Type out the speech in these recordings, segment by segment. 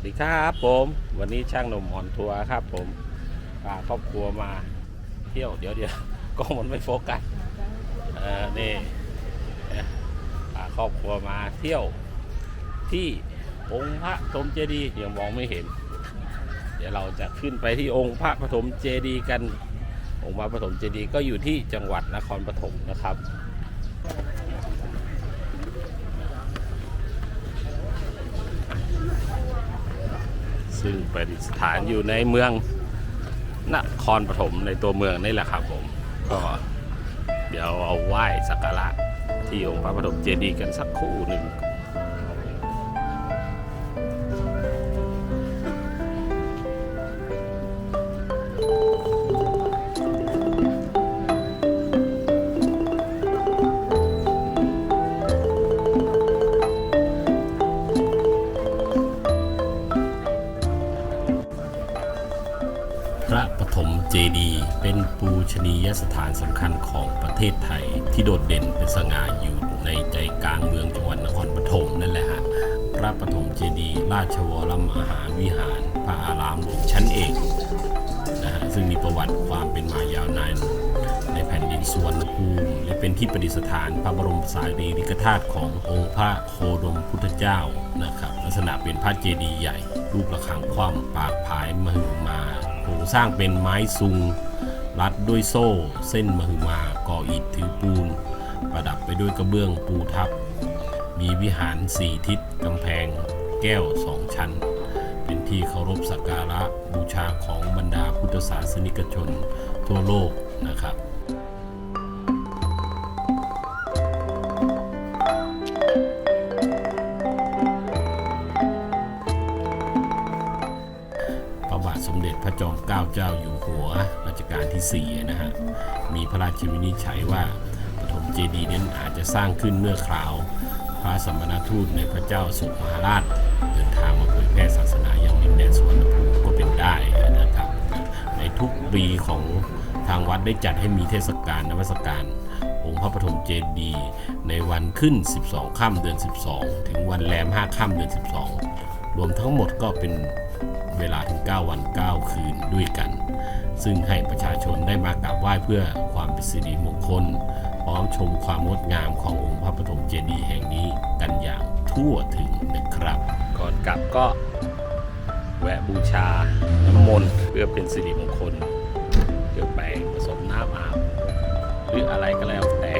วัสดีครับผมวันนี้ช่างหนุ่มหอนทัวร์ครับ ผมพาครอบครัวมาเที่ยวเดี๋ยวเดี๋ยวกล้องมันไม่โฟกัสเออนี่พาครอบครัวมาเที่ยวที่องค์พระปฐมเจดีย์ยังมองไม่เห็น เดี๋ยวเราจะขึ้นไปที่องค์พระปฐมเจดีย์กัน องค์พระปฐมเจดีย์ก็อยู่ที่จังหวัดนครปฐมนะครับ ซึ่งประดิษฐานอยู่ในเมืองนครปฐมในตัวเมืองนี่แหละครับผม ก็เดี๋ยวเอาไหว้สักการะที่องค์พระปฐมเจดีย์กันสักครู่หนึ่ง พระปฐมเจดีย์เป็นปูชนียสถานสำคัญของประเทศไทย ที่โดดเด่นเป็นสง่าอยู่ในใจกลางเมืองจังหวัดนครปฐมนั่นแหละฮะพระปฐมเจดีย์ราชวรมหาวิหาร พระอารามหลวงชั้นเอกนะฮะซึ่งมีประวัติความเป็นมายาวนานในแผ่นดินสวนภูมิและเป็นที่ประดิษฐานพระบรมสารีริกธาตุขององค์พระโคดมพุทธเจ้านะครับ ลักษณะเป็นพระเจดีย์ใหญ่ รูประฆังคว่ำปากผายมหึมา โครงสร้างเป็นไม้ซุง รัดด้วยโซ่ เส้นมหึมาก่ออิฐถือปูน ประดับไปด้วยกระเบื้องปูทับ มีวิหารสี่ทิศกำแพง แก้วสองชั้น เป็นที่เคารพสักการะบูชาของบรรดาพุทธศาสนิกชนทั่วโลกนะครับาเจ้าอยู่หัวรัชกาลที่4นะฮะมีพระราชวินิจฉัยว่าปฐมเจดีย์นั้นอาจจะสร้างขึ้นเมื่อคราว พระสมณทูตในพระเจ้าสุมหาราช เดินทางมาเผยแพร่ศาสนาอย่างดินแดนสวนภูมิก็เป็นได้นะครับ ในทุกปีของทางวัดได้จัดให้มีเทศกาลนมัสการองค์พระปฐมเจดีย์ในวันขึ้น 12 ค่ำเดือน 12 ถึงวันแรม 5 ค่ำเดือน 12 รวมทั้งหมดก็เป็น เวลาถึง9วัน 9 คืนด้วยกัน ซึ่งให้ประชาชนได้มากราบไหว้เพื่อความเป็นสิริมงคล พร้อมชมความงดงามขององค์พระปฐมเจดีย์แห่งนี้กันอย่างทั่วถึงนะครับ ก่อนกลับก็แวะบูชาน้ำมนต์เพื่อเป็นสิริมงคลเพื่อไปผสมน้ำอาบหรืออะไรก็แล้วแต่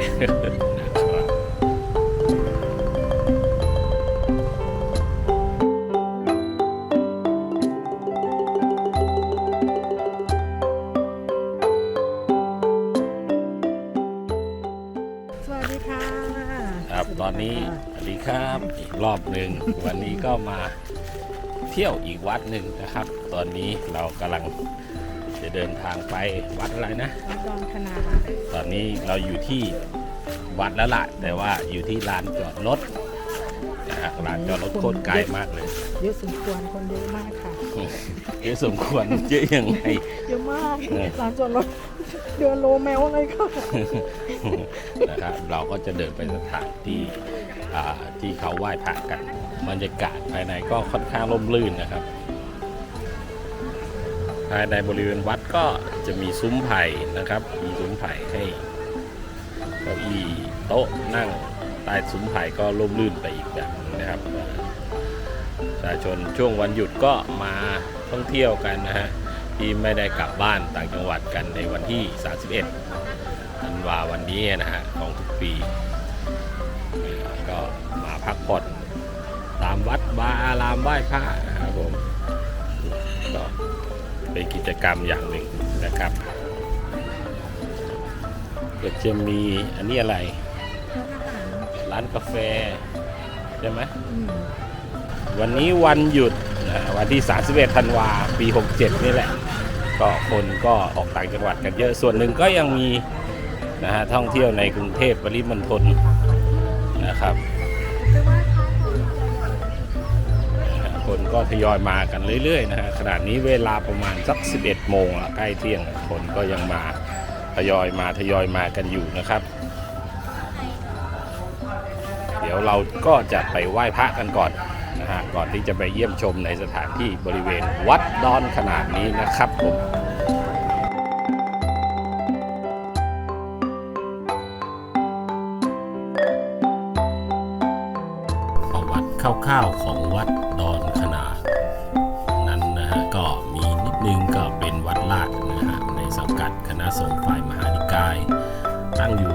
นนี้สวัสดีครับอีกรอบหนึ่งวันนี้ก็มาเที่ยวอีกวัดหนึ่งนะครับ ตอนนี้เรากำลังจะเดินทางไปวัดอะไรนะวัดดอนคณาตอนนี้เราอยู่ที่วัดแล้วล่ะแต่ว่าอยู่ที่ลานจอดรถนะฮะลานจอดรถโคตรไกลมากเลย เยอะสมควรคนเยอะมากค่ะเยอะสมควรเยอะยังไงเยอะมากเออร้านจอดรถ เดือนโลแมวเลยค่ะนะครับเราก็จะเดินไปสถานที่ที่เขาไหว้พระกันบรรยากาศภายในก็ค่อนข้างร่มรื่นนะครับ ภายในบริเวณวัดก็จะมีซุ้มไผ่นะครับ มีซุ้มไผ่ให้เก้าอี้โต๊ะนั่งใต้ซุ้มไผ่ก็ร่มรื่นไปอีกแบบนะครับประชาชนช่วงวันหยุดก็มาท่องเที่ยวกันนะฮะ ที่ไม่ได้กลับบ้านต่างจังหวัดกันในวันที่ 31ธันวาวันนี้นะฮะของทุกปีเอ่อก็มาพักผ่อนตามวัดบาอารามไหว้พระนะครับผมก็เป็นกิจกรรมอย่างหนึ่งนะครับก็จะมีอันนี้อะไร ร้านกาแฟ ใช่ไหมวันนี้วันหยุดนะ วันที่ 31 ธันวาปี 67 นี่แหละ ก็คนก็ออกต่างจังหวัดกันเยอะ ส่วนหนึ่งก็ยังมีนะฮะท่องเที่ยวในกรุงเทพปริมณฑลนะครับ คนก็ทยอยมากันเรื่อยๆนะฮะขณะนี้เวลาประมาณสัก 11 โมงใกล้เที่ยงคนก็ยังมาทยอยมาทยอยมากันอยู่นะครับ เดี๋ยวเราก็จะไปไหว้พระกันก่อน ฮะก่อนที่จะไปเยี่ยมชมในสถานที่บริเวณวัดดอนขนาดนี้นะครับผมประวัติคร่าวๆของวัดดอนขนาดนั้นนะฮะก็มีนิดนึงก็เป็นวัดลาดนะฮะในสังกัดคณะสงฆ์ฝ่ายมหานิกาย ตั้งอยู่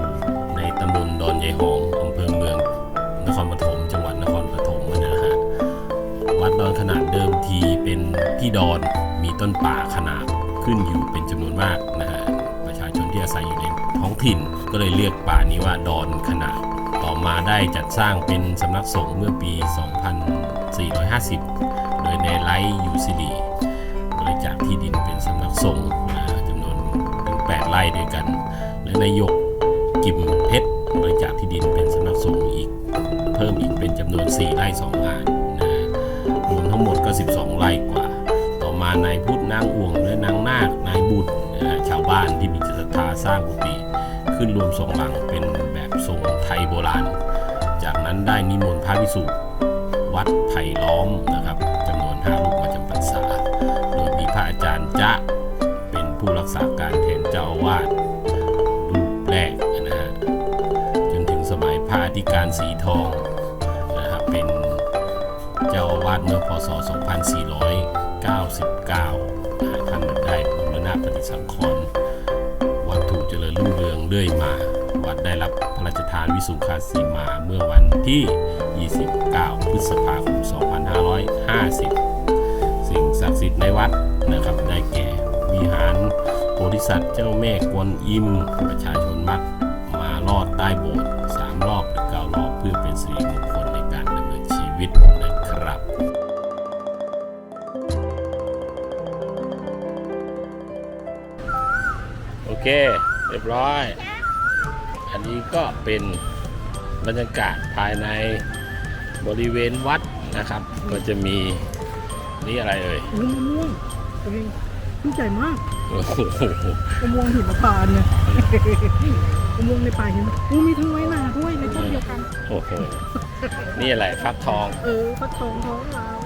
ที่ดอนมีต้นป่าขนาดขึ้นอยู่เป็นจำนวนมากนะฮะประชาชนที่อาศัยอยู่ในท้องถิ่นก็เลยเรียกป่านี้ว่าดอนขนาดต่อมาได้จัดสร้างเป็นสำนักสงฆ์เมื่อปี 2450 โดยในไลท์ยูซิลีบริจาคที่ดินเป็นสำนักสงฆ์จำนวนถึง 8 ไร่ด้วยกัน และนายกกิมเพชรบริจาคที่ดินเป็นสำนักสงฆ์อีก เพิ่มอีกเป็นจำนวน 4 ไร่ 2 งานนะรวมทั้งหมดก็ 12 ไร่กว่า มานายพุทธนางอ่วงและนางนาคนายบุตรชาวบ้านที่มีจิตศรัทธาสร้างกุฏิขึ้นรวมสองหลังเป็นแบบทรงไทยโบราณ จากนั้นได้นิมนต์พระภิกษุวัดไผ่ล้อมนะครับจำนวนห้ารูปมาจำพรรษา โดยมีพระอาจารย์จะเป็นผู้รักษาการแทนเจ้าวาดรูปแรกนะฮะจนถึงสมัยพระอธิการสีทองนะครับเป็นเจ้าวาดเมื่อพศ 2400 99 ท่านได้บรนาปฏิสังขรณ์วัตถุเจริญรุ่งเรืองเรื่อยมา วัดได้รับพระราชทานวิสุงคาสีมาเมื่อวันที่ 29 พฤษภาคม 2550 สิ่งศักดิ์สิทธิ์ในวัดนะครับได้แก่วิหารโพธิสัตว์เจ้าแม่กวนอิมประชาชนมัด เค เรียบร้อย อันนี้ก็เป็นบรรยากาศภายในบริเวณวัดนะครับ ก็จะมีนี่อะไรเอ่ยโอ้มะม่วงตัวเองลูกใหญ่มากโอ้โหมะม่วงหิมพานต์เนี่ยมะม่วงในป่าหิมโอ้มีทั้งไว้นาด้วยในต้นเดียวกัน โอ้โห นี่อะไรฟักทอง เออฟักทองท้องลาย